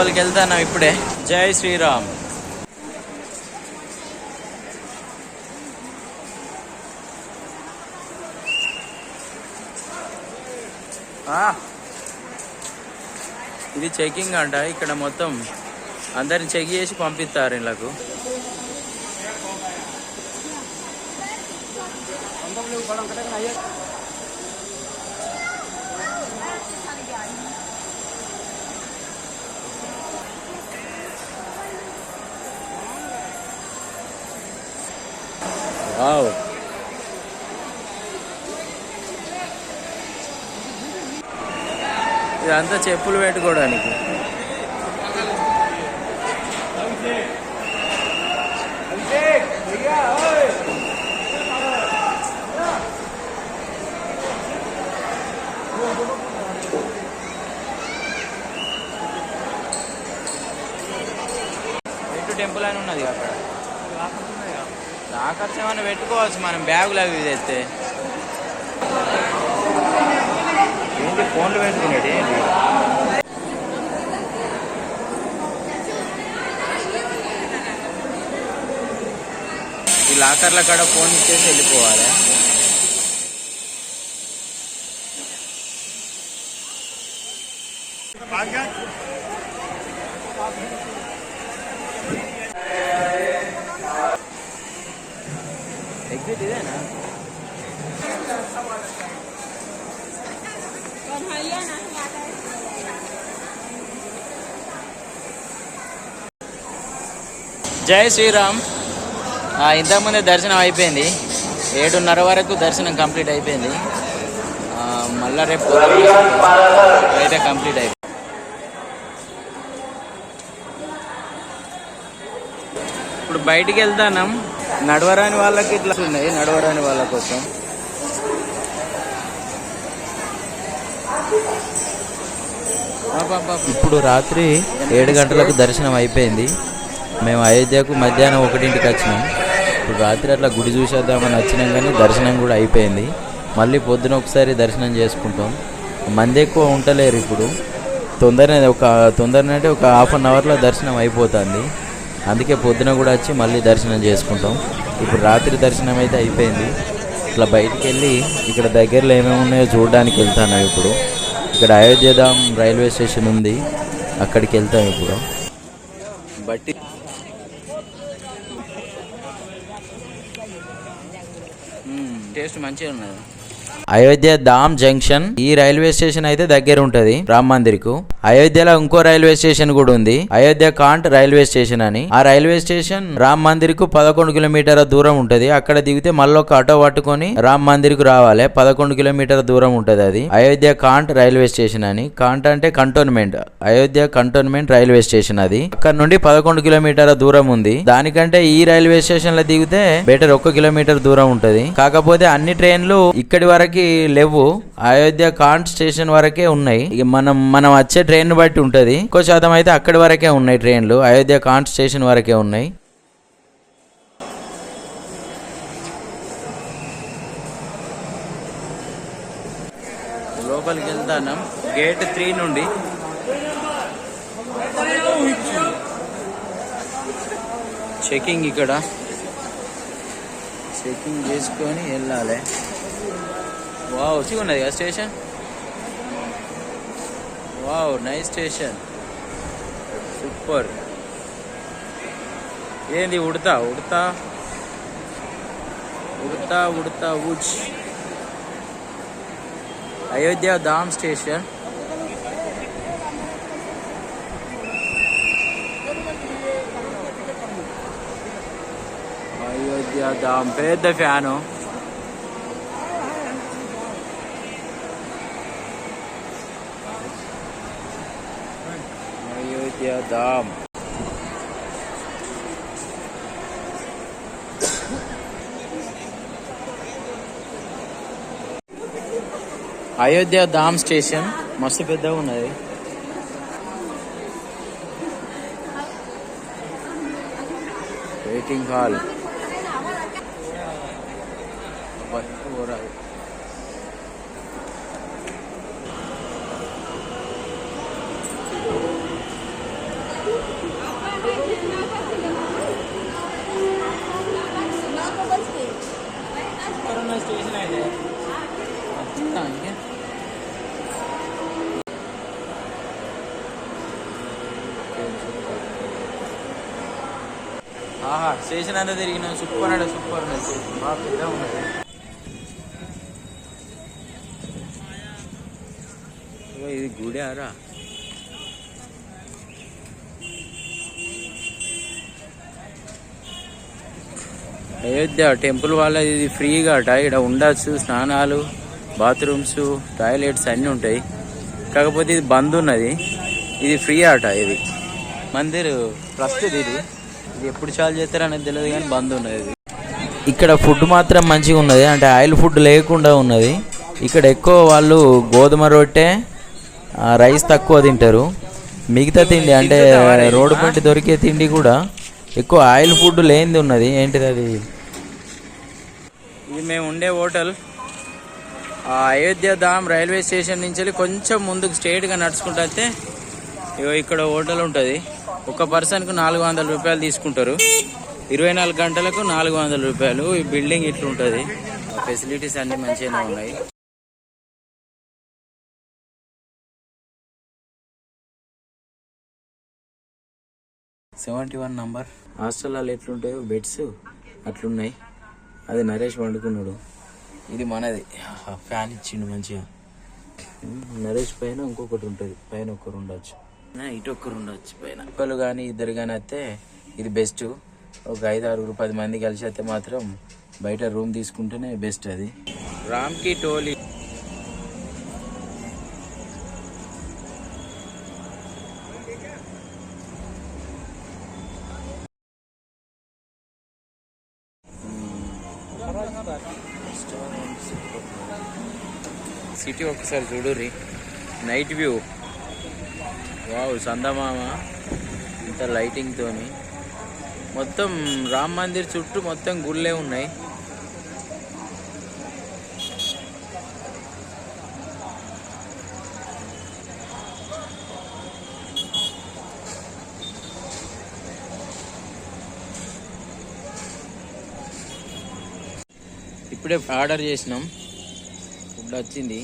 లోపలికి వెళ్తాను ఇప్పుడే. జై శ్రీరామ్. ఆ, ఇది చెకింగ్ అంట ఇక్కడ మొత్తం అందరిని చెక్ చేసి పంపిస్తారు ఇళ్ళకు. వావ్ ఇదంతా చెప్పులు పెట్టుకోవడానికి. ఎటు టెంపుల్ అని ఉన్నది అక్కడ. లాకర్స్ ఏమైనా పెట్టుకోవచ్చు మనం బ్యాగులు అవి తెస్తే. ఏంటి ఫోన్లు పెట్టుకునేది? ఏంటి ఈ లాకర్ల కాడ ఫోన్ ఇచ్చేసి వెళ్ళిపోవాలి. జై శ్రీరామ్. ఇంతకుముందే దర్శనం అయిపోయింది. ఏడున్నర వరకు దర్శనం కంప్లీట్ అయిపోయింది. మళ్ళా రేపు అయితే కంప్లీట్ అయిపోయింది. ఇప్పుడు బయటికి వెళ్తాన్నాం. నడవరాని వాళ్ళకి ఇట్లా ఉన్నాయి. నడవరాని వాళ్ళ కోసం. ఇప్పుడు రాత్రి ఏడు గంటలకు దర్శనం అయిపోయింది. మేము అయోధ్యకు మధ్యాహ్నం ఒకటింటికి వచ్చినాం. ఇప్పుడు రాత్రి అట్లా గుడి చూసేద్దామని వచ్చినాం కానీ దర్శనం కూడా అయిపోయింది. మళ్ళీ పొద్దున ఒకసారి దర్శనం చేసుకుంటాం. మంది ఎక్కువ ఉండలేరు ఇప్పుడు. తొందరనే ఒక తొందరనే అంటే ఒక హాఫ్ అన్ అవర్లో దర్శనం అయిపోతుంది. అందుకే పొద్దున కూడా వచ్చి మళ్ళీ దర్శనం చేసుకుంటాం. ఇప్పుడు రాత్రి దర్శనం అయితే అయిపోయింది. ఇట్లా బయటికి వెళ్ళి ఇక్కడ దగ్గరలో ఏమేమి ఉన్నాయో చూడడానికి వెళ్తాను ఇప్పుడు. ఇక్కడ అయోధ్యధామ్ రైల్వే స్టేషన్ ఉంది. అక్కడికి వెళ్తాం ఇప్పుడు. బట్టి టేస్ట్ మంచిగా ఉన్నది. అయోధ్య ధామ్ జంక్షన్ ఈ రైల్వే స్టేషన్ అయితే దగ్గర ఉంటది. రామ్ మందిర్కు అయోధ్యలో ఇంకో రైల్వే స్టేషన్ కూడా ఉంది. అయోధ్య కాంట్ రైల్వే స్టేషన్ అని. ఆ రైల్వే స్టేషన్ రామ్ మందిర్కు పదకొండు కిలోమీటర్ల దూరం ఉంటది. అక్కడ దిగితే మళ్ళీ ఒక ఆటో పట్టుకొని రామ్ మందిర్కు రావాలి. పదకొండు కిలోమీటర్ల దూరం ఉంటది అది. అయోధ్య కాంట్ రైల్వే స్టేషన్ అని. కాంట్ అంటే cantonment. Ayodhya cantonment railway station అది. అక్కడ నుండి పదకొండు కిలోమీటర్ల దూరం ఉంది. దానికంటే ఈ రైల్వే స్టేషన్లో దిగితే బెటర్ ఒక్క కిలోమీటర్ దూరం ఉంటది. కాకపోతే అన్ని ట్రైన్లు ఇక్కడి వరకు లేవు. అయోధ్య కాంట్ స్టేషన్ వరకే ఉన్నాయి. ఇక మనం మనం వచ్చే ట్రైన్ బట్టి ఉంటుంది. ఎక్కువ శాతం అయితే అక్కడి వరకే ఉన్నాయి ట్రైన్లు. అయోధ్య కాంట్ స్టేషన్ వరకే ఉన్నాయి. లోపలికి వెళ్తాను. గేట్ త్రీ నుండి. చెకింగ్ ఇక్కడ. చెకింగ్ చేసుకొని వెళ్ళాలి. వావ్ వచ్చి ఉన్నది కదా station? Wow nice station super ఏంది ఉడతా ఉడతా? ఉడతా ఉడతా ఉచ్ అయోధ్య ధామ్ స్టేషన్. అయోధ్య ధామ్ పెద్ద ఫ్యాను. అయోధ్య ధామ్ అయోధ్య ధామ్ స్టేషన్ మస్తు పెద్దగా ఉన్నది. Waiting hall. దర్శనం అయితే వస్తుందా ఇంకే? ఆహా స్టేషన్ అంతా తిరిగిన సూపర్ అంటే సూపర్ ఉన్నది బాగా పెద్ద ఉన్నది ఇగో ఇది గుడి ఆరా అయోధ్య టెంపుల్ వాళ్ళ ఇది ఫ్రీగా అట ఇక్కడ ఉండొచ్చు స్నానాలు బాత్రూమ్స్ టాయిలెట్స్ అన్నీ ఉంటాయి. కాకపోతే ఇది బంద్ ఉన్నది. ఇది ఫ్రీ ఆట ఇది. మందిర్ ప్రస్తుతం ఇది. ఇది ఎప్పుడు చాలు చేస్తారనేది తెలియదు కానీ బంద్ ఉన్నది ఇక్కడ ఫుడ్ మాత్రం మంచిగా ఉన్నది. అంటే ఆయిల్ ఫుడ్ లేకుండా ఉన్నది. ఇక్కడ ఎక్కువ వాళ్ళు గోధుమ రొట్టె రైస్ తక్కువ తింటారు. మిగతా తిండి అంటే రోడ్డు పంట దొరికే తిండి కూడా ఎక్కువ ఆయిల్ ఫుడ్ లేనిది ఉన్నది. ఏంటిది అది? ఇది మేము ఉండే హోటల్. ఆ అయోధ్య ధామ్ రైల్వే స్టేషన్ నుంచి వెళ్ళి కొంచెం ముందుకు స్ట్రైట్గా నడుచుకుంటూ ఇగో ఇక్కడ హోటల్ ఉంటుంది. ఒక పర్సన్కు నాలుగు వందల రూపాయలు తీసుకుంటారు. ఇరవై నాలుగు గంటలకు నాలుగు వందల రూపాయలు ఈ బిల్డింగ్ ఇట్లుంటుంది. ఫెసిలిటీస్ అన్నీ మంచిగానే ఉన్నాయి. Seventy one number. హాస్టల్లో ఎట్లుంటాయో బెడ్స్ అట్లున్నాయి. అది నరేష్ వండుకున్నాడు ఇది మనది. ఫ్యాన్ ఇచ్చిండు మంచిగా. నరేష్ పైన ఇంకొకటి ఉంటుంది. పైన ఒకరు ఉండొచ్చు. ఇటు ఒక్కరు ఉండొచ్చు పైన. ఒకరు కానీ ఇద్దరు కానీ అయితే ఇది బెస్ట్. ఒక ఐదు ఆరుగురు పది మంది కలిసి అయితే మాత్రం బయట రూమ్ తీసుకుంటేనే బెస్ట్ అది. రామ్కి టోలీ ఒకసారి చూడుర్రి. నైట్ వ్యూ వావ్ సందమామ. ఇంత లైటింగ్తోని మొత్తం రామ్ మందిర్ చుట్టూ మొత్తం గుళ్ళే ఉన్నాయి. ఇప్పుడే ఆర్డర్ చేసినాం. ఫుడ్ వచ్చింది.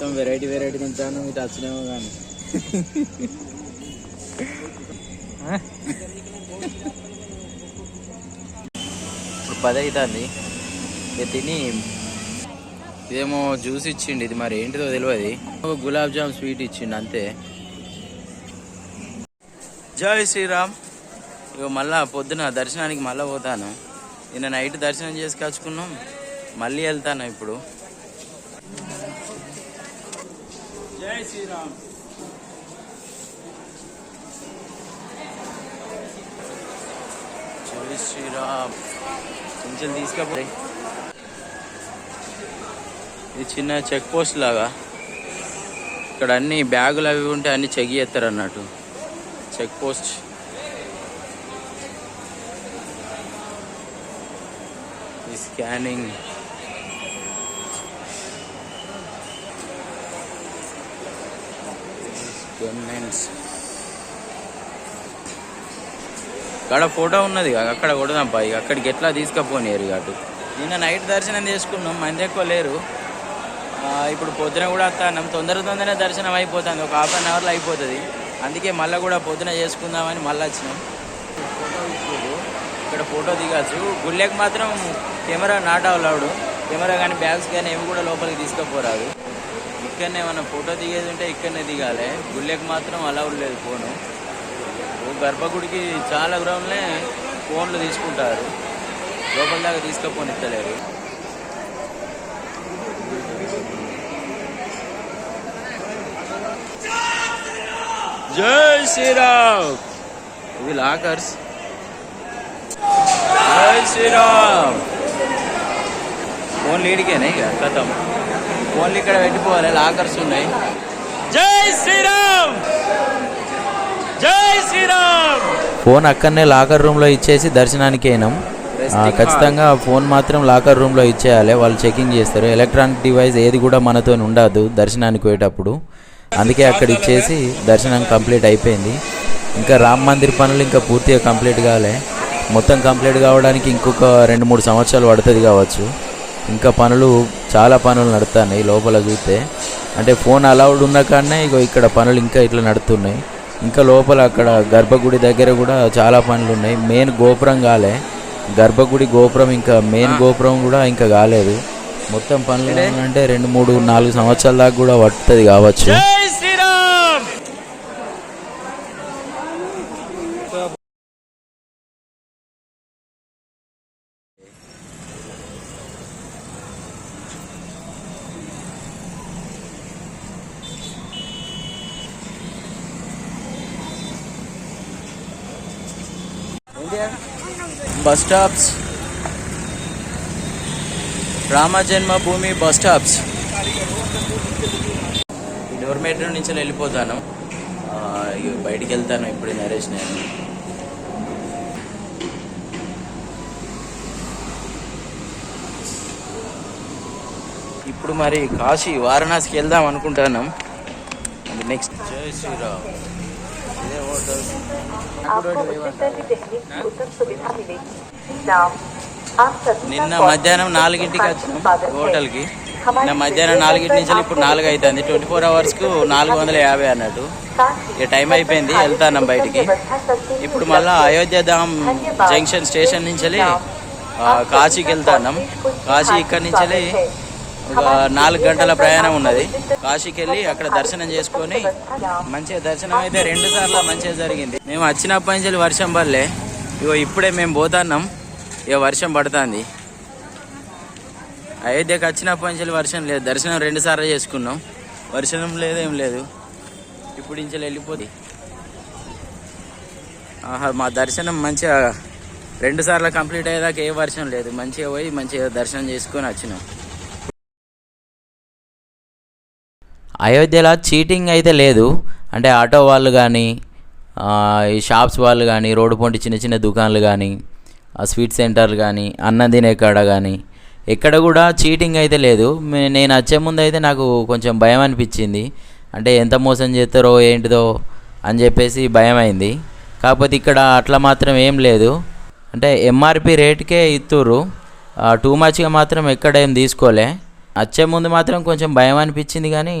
మొత్తం వెరైటీ వెరైటీ తింటాను ఇది వచ్చినేమో కానీ. ఇప్పుడు పది అవుతుంది ఇక తిని ఇదేమో జ్యూస్ ఇచ్చిండు ఇది మరి ఏంటిదో తెలియదు ఒక గులాబ్ జామ్ స్వీట్ ఇచ్చిండు అంతే. జై శ్రీరామ్. ఇక మళ్ళా పొద్దున దర్శనానికి మళ్ళీ పోతాను. నిన్న నైట్ దర్శనం చేసుకొచ్చుకున్నాం మళ్ళీ వెళ్తాను ఇప్పుడు. జై శ్రీరామ్. జై శ్రీరామ్. కొంచెం తీసుకపోయి ఇది చిన్న చెక్ పోస్ట్ లాగా. ఇక్కడ అన్ని బ్యాగులు అవి ఉంటే అన్ని చెక్ చేస్తారు అన్నట్టు. Check post. ఈ స్కానింగ్. ఎక్విప్మెంట్స్ ఇక్కడ ఫోటో ఉన్నది కదా, అక్కడ కొడదాం పై ఇక. అక్కడికి ఎట్లా తీసుకపోనియరు ఇక అటు. నిన్న నైట్ దర్శనం చేసుకున్నాం మంది ఎక్కువ లేరు. ఇప్పుడు పొద్దున కూడా వస్తాను తొందర తొందరనే దర్శనం అయిపోతుంది. ఒక హాఫ్ అన్ అవర్లో అయిపోతుంది. అందుకే మళ్ళీ కూడా పొద్దున చేసుకుందామని మళ్ళీ వచ్చినాం. ఫోటో తీసుకోదు ఇక్కడ ఫోటో దిగచ్చు. గుళ్ళకి మాత్రం కెమెరా నాట్ అలౌడ్. కెమెరా కానీ బ్యాగ్స్ కానీ ఏమి కూడా లోపలికి తీసుకుపోరాదు. ఇక్కడనే మనం ఫోటో దిగేది ఉంటే ఇక్కడనే దిగాలి. గుళ్ళకి మాత్రం అలౌడ్ లేదు ఫోను. ఓ గర్భగుడికి చాలా గ్రౌండ్లే ఫోన్లు తీసుకుంటారు. లోపల దాకా తీసుకపోనిస్తలేరు జై శ్రీరామ్! ఇది లాకర్స్. జై శ్రీరామ్! ఫోన్ ఇడికేనా ఇక? కథం. ఫోన్లు ఇక్కడ పెట్టిపోవాలి లాకర్స్ ఉన్నాయి. జై శ్రీరామ్! జై శ్రీరామ్! ఫోన్ అక్కడనే లాకర్ రూమ్లో ఇచ్చేసి దర్శనానికి అయినాం. ఖచ్చితంగా ఫోన్ మాత్రం లాకర్ రూమ్లో ఇచ్చేయాలి. వాళ్ళు చెకింగ్ చేస్తారు. ఎలక్ట్రానిక్ డివైస్ ఏది కూడా మనతో ఉండదు దర్శనానికి పోయేటప్పుడు. అందుకే అక్కడ ఇచ్చేసి దర్శనం కంప్లీట్ అయిపోయింది. ఇంకా రామ్ మందిర్ పనులు ఇంకా పూర్తిగా కంప్లీట్ కాలే. మొత్తం కంప్లీట్ కావడానికి ఇంకొక రెండు మూడు సంవత్సరాలు పడుతుంది కావచ్చు. ఇంకా పనులు చాలా పనులు నడుస్తున్నాయి లోపల చూస్తే. అంటే ఫోన్ అలౌడ్ ఉన్న కాడనే ఇగో ఇక్కడ పనులు ఇంకా ఇట్లా నడుస్తున్నాయి ఇంకా లోపల అక్కడ గర్భగుడి దగ్గర కూడా చాలా పనులు ఉన్నాయి. మెయిన్ గోపురం కాలే. గర్భగుడి గోపురం ఇంకా మెయిన్ గోపురం కూడా ఇంకా కాలేదు. మొత్తం పనులు అంటే రెండు మూడు నాలుగు సంవత్సరాల దాకా కూడా పడుతుంది కావచ్చు Jai Shriram bus stops. Rama Janmabhoomi bus stops. Dormitory నుంచి వెళ్ళిపోతాను. బయటికి వెళ్తాను ఇప్పుడు నరేష్ నేను. ఇప్పుడు మరి కాశీ వారణాసికి వెళ్దాం అనుకుంటున్నాం నెక్స్ట్ జై శ్రీరామ్. నిన్న మధ్యాహ్నం నాలుగింటికి వచ్చినాం హోటల్కి. నిన్న మధ్యాహ్నం నాలుగింటి నుంచి ఇప్పుడు నాలుగు అవుతుంది ట్వంటీ ఫోర్ అవర్స్కు నాలుగు వందల యాభై అన్నట్టు. ఇక టైం అయిపోయింది వెళ్తాన్నాం బయటికి. ఇప్పుడు మళ్ళీ అయోధ్య ధామ్ జంక్షన్ స్టేషన్ నుంచి కాశీకి వెళ్తాన్నాం. కాశీ ఇక్కడి నుంచి ఒక నాలుగు గంటల ప్రయాణం ఉన్నది. కాశీకి వెళ్ళి అక్కడ దర్శనం చేసుకొని మంచిగా దర్శనం అయితే రెండు సార్లు మంచిగా జరిగింది. మేము వచ్చినప్పటి నుంచి వర్షం పడలే. ఇగో ఇప్పుడే మేము పోతున్నాం. ఇక వర్షం పడుతుంది. అయోధ్యకి వచ్చినప్పటి నుంచి వర్షం లేదు. దర్శనం రెండు సార్లు చేసుకున్నాం. వర్షం లేదు ఏం లేదు. ఇప్పుడు నుంచి వెళ్ళిపోతుంది ఆహా మా దర్శనం మంచిగా రెండు సార్లు కంప్లీట్ అయ్యేదాకా ఏ వర్షం లేదు. మంచిగా పోయి మంచిగా దర్శనం చేసుకొని వచ్చినాం. అయోధ్యలో చీటింగ్ అయితే లేదు. అంటే ఆటో వాళ్ళు కానీ ఈ షాప్స్ వాళ్ళు కానీ రోడ్డు పొంటి చిన్న చిన్న దుకాన్లు కానీ ఆ స్వీట్ సెంటర్లు కానీ అన్నం తినే కాడ కానీ ఎక్కడ కూడా చీటింగ్ అయితే లేదు. నేను వచ్చే ముందు అయితే నాకు కొంచెం భయం అనిపించింది. అంటే ఎంత మోసం చేస్తారో ఏంటిదో అని చెప్పేసి భయం అయింది. కాకపోతే ఇక్కడ అట్లా మాత్రం ఏం లేదు. అంటే ఎంఆర్పి రేటుకే ఇస్తుర్రు టూ మచ్గా మాత్రం ఎక్కడ ఏం తీసుకోలే. వచ్చే ముందు మాత్రం కొంచెం భయం అనిపించింది కానీ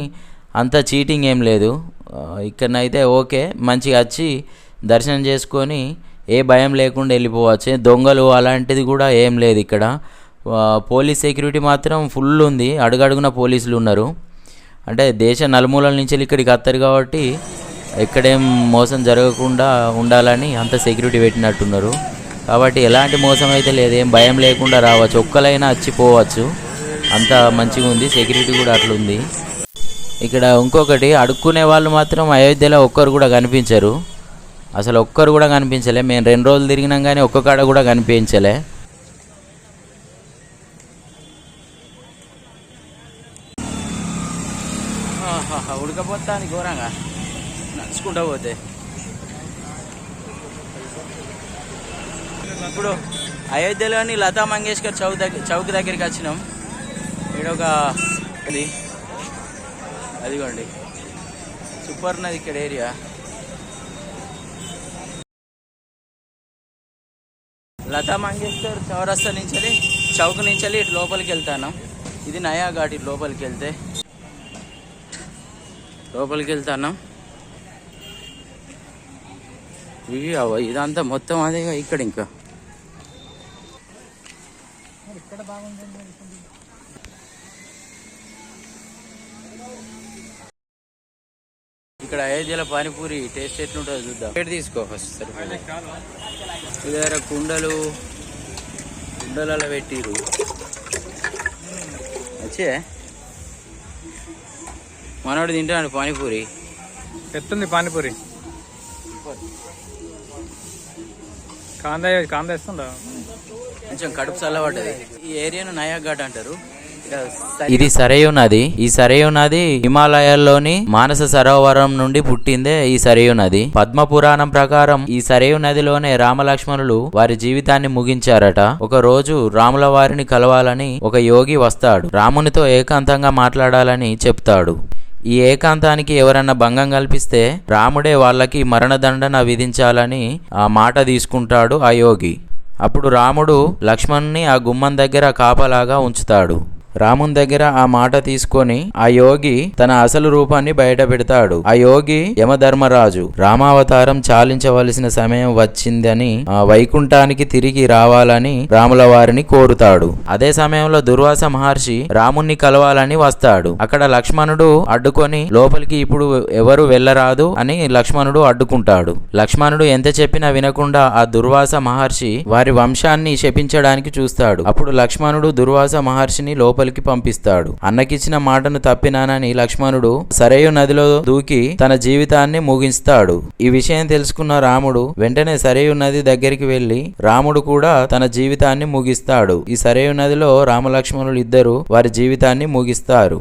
అంత చీటింగ్ ఏం లేదు. ఇక్కడనైతే ఓకే మంచిగా వచ్చి దర్శనం చేసుకొని ఏ భయం లేకుండా వెళ్ళిపోవచ్చు. దొంగలు అలాంటిది కూడా ఏం లేదు ఇక్కడ. పోలీస్ సెక్యూరిటీ మాత్రం ఫుల్ ఉంది. అడుగడుగున పోలీసులు ఉన్నారు. అంటే దేశ నలుమూలల నుంచి ఇక్కడికి వస్తారు కాబట్టి ఎక్కడేం మోసం జరగకుండా ఉండాలని అంత సెక్యూరిటీ పెట్టినట్టున్నారు. కాబట్టి ఎలాంటి మోసం అయితే లేదు. ఏం భయం లేకుండా రావచ్చు. ఒక్కలైనా వచ్చి పోవచ్చు అంత మంచిగా ఉంది. సెక్యూరిటీ కూడా అట్లుంది. ఇక్కడ ఇంకొకటి అడుక్కునే వాళ్ళు మాత్రం అయోధ్యలో ఒక్కరు కూడా కనిపించరు. అసలు ఒక్కరు కూడా కనిపించలే. మేము రెండు రోజులు తిరిగినాం కానీ ఒక్క కాడ కూడా కనిపించలే. ఆహాహా, ఉడకపోతాను ఘోరంగా. నడుచుకుంటా పోతే. ఇప్పుడు అయోధ్యలోని లతా మంగేష్కర్ చౌక్ దగ్గర చౌక్ దగ్గరికి వచ్చినాం. ఇక్కడ ఒక అదిగోండి. సూపర్ ఉన్నది ఇక్కడ ఏరియా. లతా మంగేష్కర్ చౌరస్తా నుంచి వెళ్ళి చౌక్ నుంచి వెళ్ళి ఇటు లోపలికి వెళ్తాను. ఇది నయా ఘాట్ ఇటు లోపలికి వెళ్తే. లోపలికి వెళ్తాను. ఇవి అవ ఇదంతా మొత్తం అదే ఇక్కడ ఇంకా. ఇక్కడ అయోధ్యలో పానీపూరి టేస్ట్ ఎట్లుంటుందో చూద్దాం. ఇక్కడ తీసుకో ఫస్ట్ సరిపోయింది. ఇదే కుండలు కుండలలో పెట్టిరు. వచ్చే మనోడు తింటాడు పానీపూరి. ఎత్తుంది పానీపూరి. కాందా కాందా ఇస్తుందా కొంచెం కడుపు చల్లబడ్డది. ఈ ఏరియాను నయా ఘాట్ అంటారు. ఇక్కడ ఇది సరయు నది ఈ సరయు నది హిమాలయాల్లోని మానస సరోవరం నుండి పుట్టిందే ఈ సరయు నది పద్మ పురాణం ప్రకారం ఈ సరయు నదిలోనే రామలక్ష్మణులు వారి జీవితాన్ని ముగించారట. ఒక రోజు రాముల వారిని కలవాలని ఒక యోగి వస్తాడు. రామునితో ఏకాంతంగా మాట్లాడాలని చెప్తాడు. ఈ ఏకాంతానికి ఎవరన్నా భంగం కల్పిస్తే రాముడే వాళ్ళకి మరణదండన విధించాలని ఆ మాట తీసుకుంటాడు ఆ యోగి. అప్పుడు రాముడు లక్ష్మణ్ని ఆ గుమ్మం దగ్గర కాపలాగా ఉంచుతాడు. రాముని దగ్గర ఆ మాట తీసుకొని ఆ యోగి తన అసలు రూపాన్ని బయట పెడతాడు. ఆ యోగి యమధర్మరాజు రామావతారం చాలించవలసిన సమయం వచ్చిందని ఆ వైకుంఠానికి తిరిగి రావాలని రాముల వారిని కోరుతాడు. అదే సమయంలో దుర్వాస మహర్షి రాముణ్ణి కలవాలని వస్తాడు. అక్కడ లక్ష్మణుడు అడ్డుకొని లోపలికి ఇప్పుడు ఎవరు వెళ్ళరాదు అని లక్ష్మణుడు అడ్డుకుంటాడు. లక్ష్మణుడు ఎంత చెప్పినా వినకుండా ఆ దుర్వాస మహర్షి వారి వంశాన్ని శపించడానికి చూస్తాడు. అప్పుడు లక్ష్మణుడు దుర్వాస మహర్షిని లోపలికి పంపిస్తాడు. అన్నకిచ్చిన మాటను తప్పినానని లక్ష్మణుడు సరయు నదిలో దూకి తన జీవితాన్ని ముగిస్తాడు ఈ విషయం తెలుసుకున్న రాముడు వెంటనే సరయు నది దగ్గరికి వెళ్ళి రాముడు కూడా తన జీవితాన్ని ముగిస్తాడు. ఈ సరయు నదిలో రామలక్ష్మణులు ఇద్దరు వారి జీవితాన్ని ముగిస్తారు.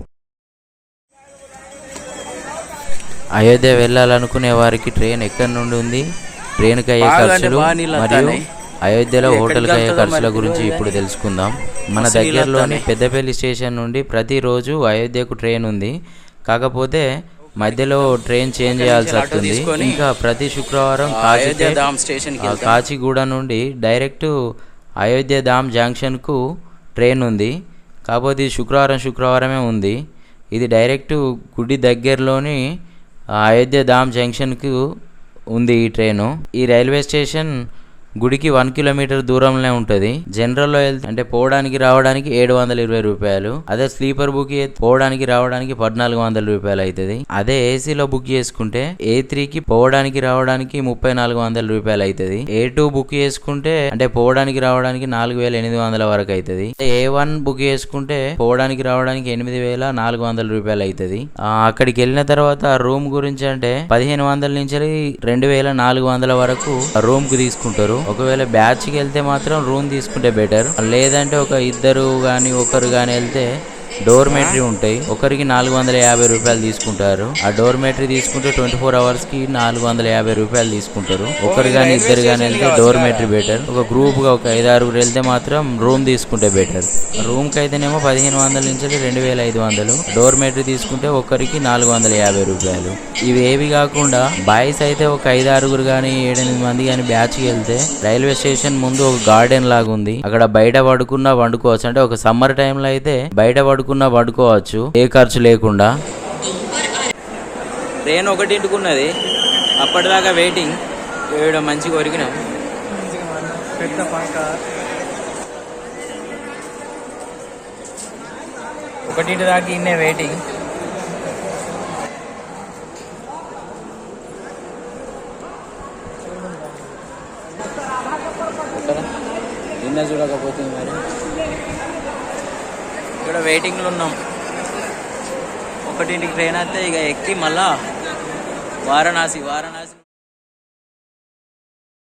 అయోధ్య వెళ్ళాలనుకునే వారికి ట్రైన్ ఎక్కడి నుండి ఉంది? ట్రైన్కి అయ్యే ఖర్చులు మరియు. అయోధ్యలో హోటల్కి అయ్యే ఖర్చుల గురించి ఇప్పుడు. తెలుసుకుందాం మన దగ్గరలోని. పెద్దపల్లి స్టేషన్ నుండి ప్రతిరోజు అయోధ్యకు ట్రైన్ ఉంది కాకపోతే మధ్యలో ట్రైన్ చేంజ్ చేయాల్సి వస్తుంది ఇంకా ప్రతి శుక్రవారం. కాచిగూడ నుండి డైరెక్ట్ అయోధ్య ధామ్ జంక్షన్కు ట్రైన్ ఉంది కాకపోతే ఇది శుక్రవారం శుక్రవారమే ఉంది ఇది డైరెక్ట్ గుడి దగ్గరలోని అయోధ్య ధామ్ జంక్షన్కు ఉంది ఈ ట్రైను ఈ రైల్వే స్టేషన్ గుడికి వన్ కిలోమీటర్ దూరంలో ఉంటుంది. జనరల్లో వెళ్తే అంటే పోవడానికి రావడానికి ఏడు వందల ఇరవై రూపాయలు. అదే స్లీపర్ బుక్ పోవడానికి రావడానికి పద్నాలుగు వందల రూపాయలు అవుతుంది అదే ఏసీలో బుక్ చేసుకుంటే ఏ త్రీకి పోవడానికి రావడానికి ముప్పై నాలుగు వందల రూపాయలు అవుతుంది ఏ టూ బుక్ చేసుకుంటే అంటే పోవడానికి రావడానికి నాలుగు వేల ఎనిమిది వందల వరకు అవుతుంది ఏ వన్ బుక్ చేసుకుంటే పోవడానికి రావడానికి ఎనిమిది వేల నాలుగు వందల రూపాయలు అవుతుంది అక్కడికి వెళ్ళిన తర్వాత రూమ్ గురించి అంటే పదిహేను వందల నుంచి రెండు వేల నాలుగు వందల వరకు రూమ్కు తీసుకుంటారు. ఒకవేళ బ్యాచ్కి వెళ్తే మాత్రం రూమ్ తీసుకుంటే బెటర్ లేదంటే ఒక ఇద్దరు కానీ ఒకరు కానీ వెళ్తే డోర్మెటరీ ఉంటాయి. ఒకరికి నాలుగు వందల యాభై రూపాయలు తీసుకుంటారు. ఆ డోర్మెటరీ తీసుకుంటే ట్వంటీ ఫోర్ అవర్స్కి నాలుగు వందల యాభై రూపాయలు తీసుకుంటారు. ఒకరు కానీ ఇద్దరు కానీ వెళ్తే డోర్మెటరీ బెటర్. ఒక గ్రూప్గా ఒక ఐదు ఆరుగురు వెళ్తే మాత్రం రూమ్ తీసుకుంటే బెటర్. రూమ్కి అయితేనేమో పదిహేను వందల నుంచి రెండు వేల ఐదు వందలు. డోర్మెటరీ తీసుకుంటే ఒకరికి నాలుగు వందల యాభై రూపాయలు. ఇవి ఏవి కాకుండా బాయ్స్ అయితే ఒక ఐదు ఆరుగురు కానీ ఏడెనిమిది మంది కానీ బ్యాచ్కి వెళ్తే రైల్వే స్టేషన్ ముందు ఒక గార్డెన్ లాగా ఉంది అక్కడ బయట పడుకున్నా వండుకోవచ్చు. అంటే ఒక సమ్మర్ టైంలో అయితే బయట పడుకు పడుకున్నా పడుకోవచ్చు ఏ ఖర్చు లేకుండా. ట్రైన్ ఒకటింటికి ఉన్నది అప్పటిదాకా వెయిటింగ్ ఏడు మంచిగా కొరికినాం పెద్ద పంక. ఒకటింటి దాకా ఇన్నే వెయిటింగ్ నిన్న చూడకపోతే మరి. ఇక్కడ వెయిటింగ్లో ఉన్నాం. ఒకటింటికి ట్రైన్ అయితే ఇక ఎక్కి మళ్ళా వారణాసి వారణాసి